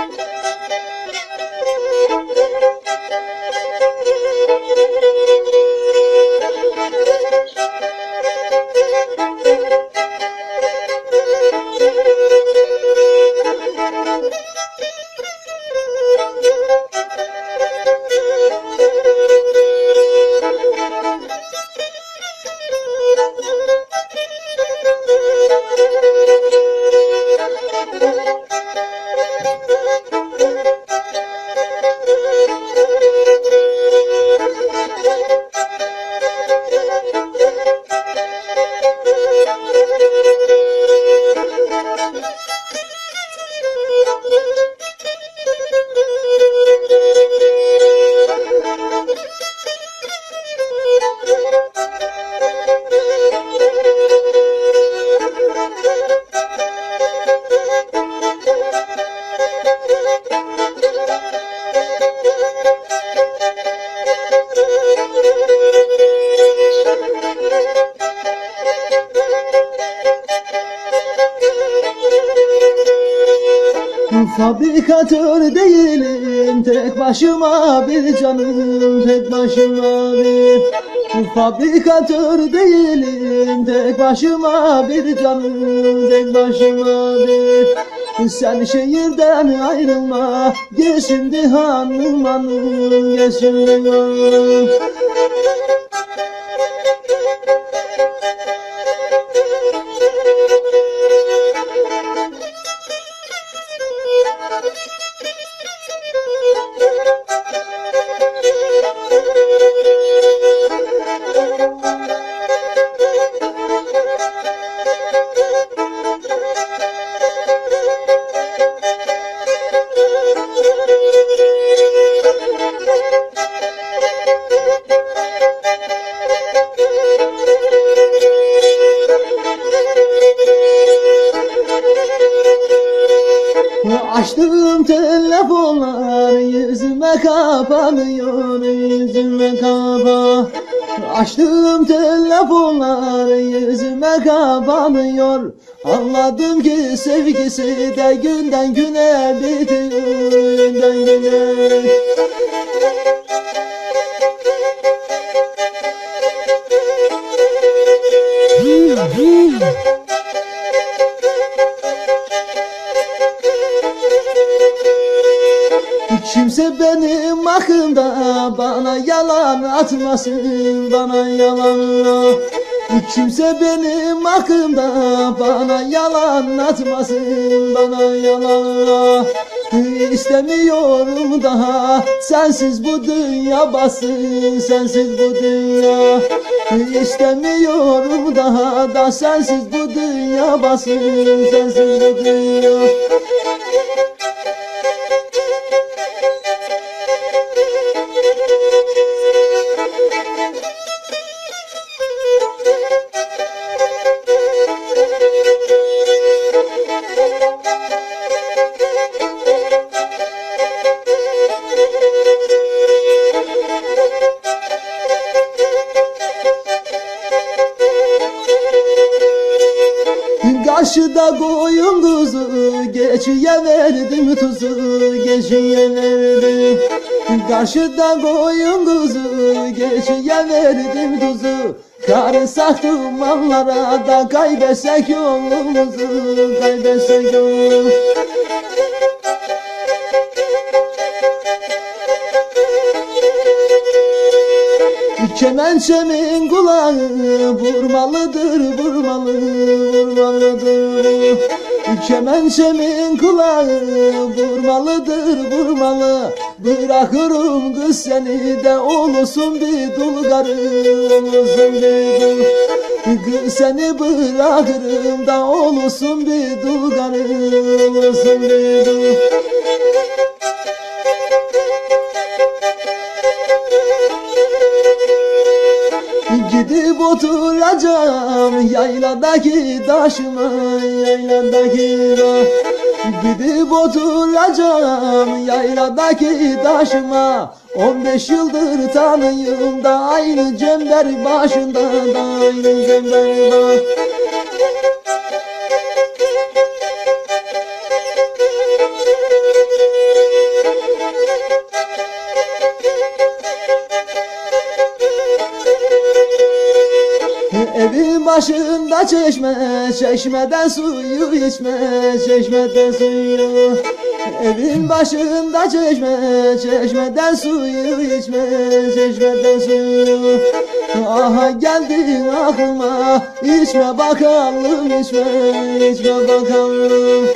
Thank you. Fabrikatör değilim tek başıma bir canım tek başıma bir. Fabrikatör değilim tek başıma bir canım tek başıma bir. Sen şehirden ayrılma gel şimdi hanım hanım gel şimdi hanım kapanıyor yüzüme kapa Açtığım telefonlar yüzüme kapanıyor. Anladım ki sevgisi de günden güne bitiyor. Günden güne Kimse benim hakkımda bana yalan atmasın bana yalan Kimse benim hakkımda bana yalan atmasın bana yalan İstemiyorum daha sensiz bu dünya basın sensiz bu dünya. İstemiyorum daha da sensiz bu dünya basın sensiz bu dünya Karşıda koyun kuzu Geçiye verdim tuzu Geçiye verdim. Karşıda koyun kuzu Geçiye verdim tuzu. Karısak dumanlara da kaybetsek yolumuzu Kaybetsek yolumuzu Kemençemin kulağı vurmalıdır, vurmalı, vurmalıdır. Kemençemin kulağı vurmalıdır, vurmalı. Bırakırım kız seni de olursun bir dul karı, olursun bir dul. Kız seni bırakırım da olursun bir dul karı, olursun bir dul. Oturacağım. Yayladaki taşıma yayladaki da. Gidip oturacağım. Yayladaki taşıma. 15 yıldır tanıyım da aynı cember başında da aynı cember baş başında çeşme Çeşmeden suyu içme Çeşmeden suyu. Evin başında çeşme Çeşmeden suyu içme Çeşmeden suyu. Aha geldin aklıma İçme bakalım içme içme bakalım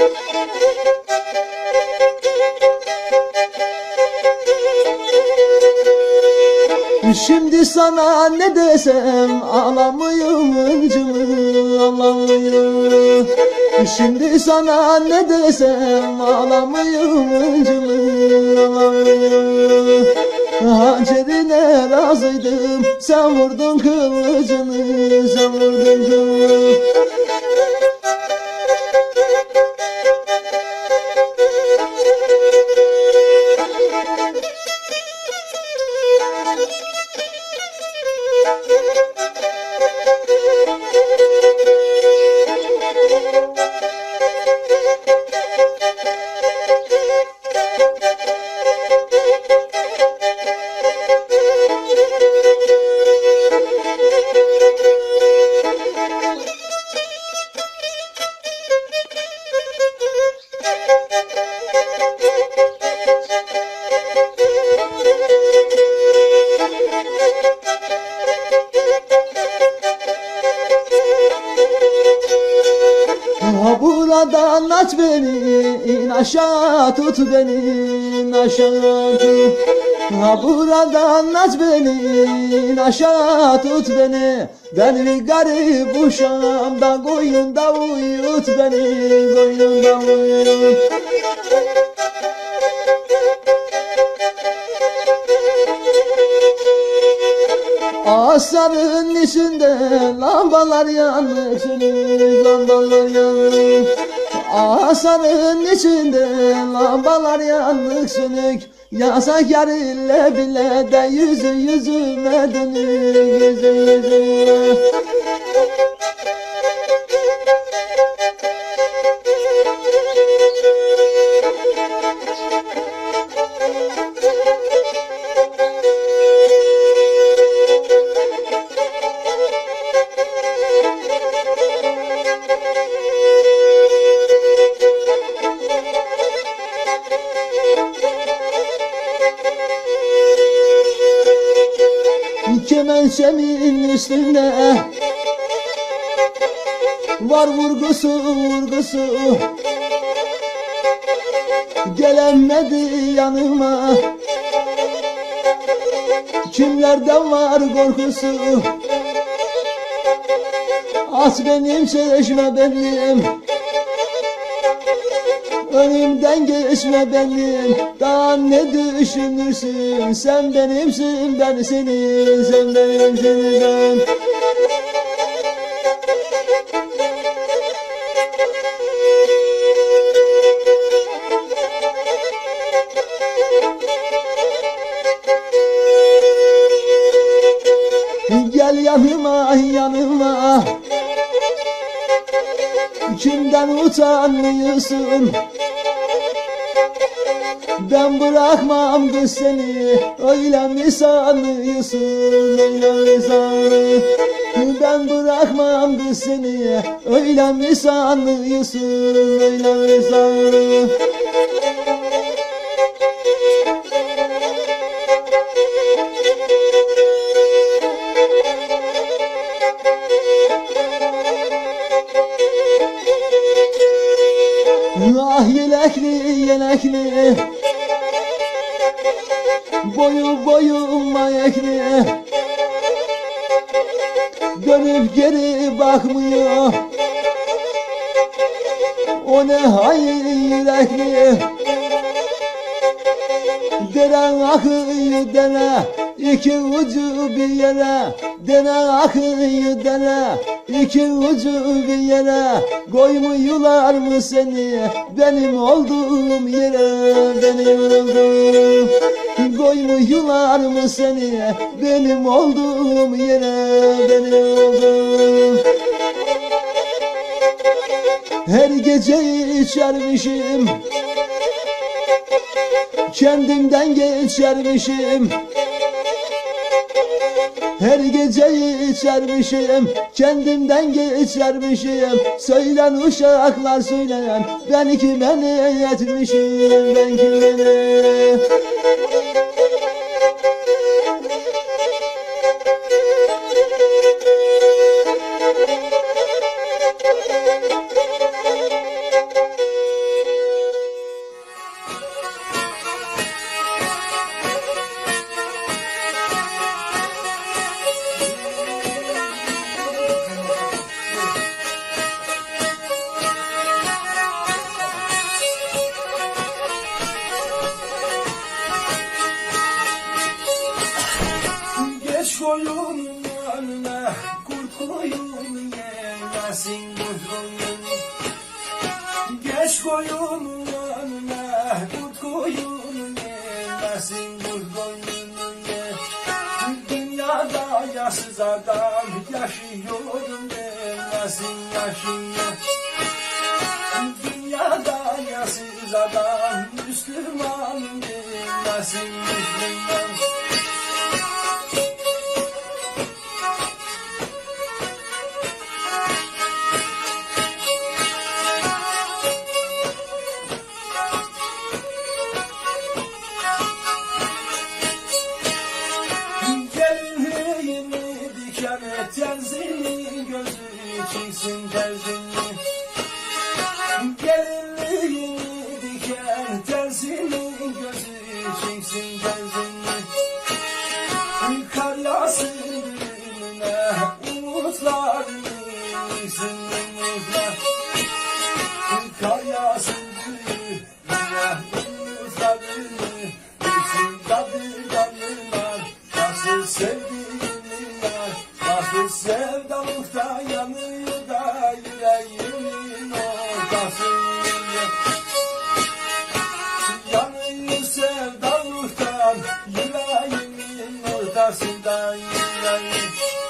Şimdi sana ne desem ağlamıyım öncümü ağlamıyım Şimdi sana ne desem ağlamıyım öncümü ağlamıyım Hançerine razıydım sen vurdun kılıcını sen vurdun kılıcını buradan aç beni, in aşağı tut beni, aşağı tut. Ha buradan aç beni, aşağı tut beni. Ben bir garip uşağım da koyunda uyut beni, koyunda uyut. Asarın içinde lambalar sönük lambalar yanık Asarın içinde lambalar yanık sönük Yasak yar ile bile de yüzü yüzüme dönük Yüzü Kemençemin üstünde. Var vurgusu vurgusu. Gelemedi yanıma. Kimlerden var korkusu? At benim çeşme benim Önümden geçme benim. Daha ne düşünürsün? Sen benimsin ben senin. Sen benimsin ben. Gel yanıma yanıma Kimden utanmıyorsun Ben bırakmam kız seni. Öyle mi sanıyorsun? Öyle mi sanıyorsun? Ben bırakmam kız seni. Öyle mi sanıyorsun? Öyle mi sanıyorsun O ne hayır yürekli Deren akıyor dere iki ucu bir yere. Dere akıyor dere iki ucu bir yere. Koymuyorlar mı seni benim olduğum yere? Benim olduğum Koymuyorlar mı seni benim olduğum yere? Benim olduğum Her gece içermişim. Kendimden geçermişim. Her gece içermişim. Kendimden geçermişim. Söylen uşaklar söyleyen Ben kime ne etmişim? Ben kime ne thank you. Yaşsız adam yaşıyorum demesin yaşıyor Dünyada yaşsız adam Müslüman demesin Müslüman yıksın umutlar Kar yağsın düğününe umutlarını yıksın tadı canlılar Nasıl sevdiğim Nasıl sevdalıkta yanıyor da yüreğimin ortasında Yanıyor sevdalıktan yüreğimin ortasında yüreğim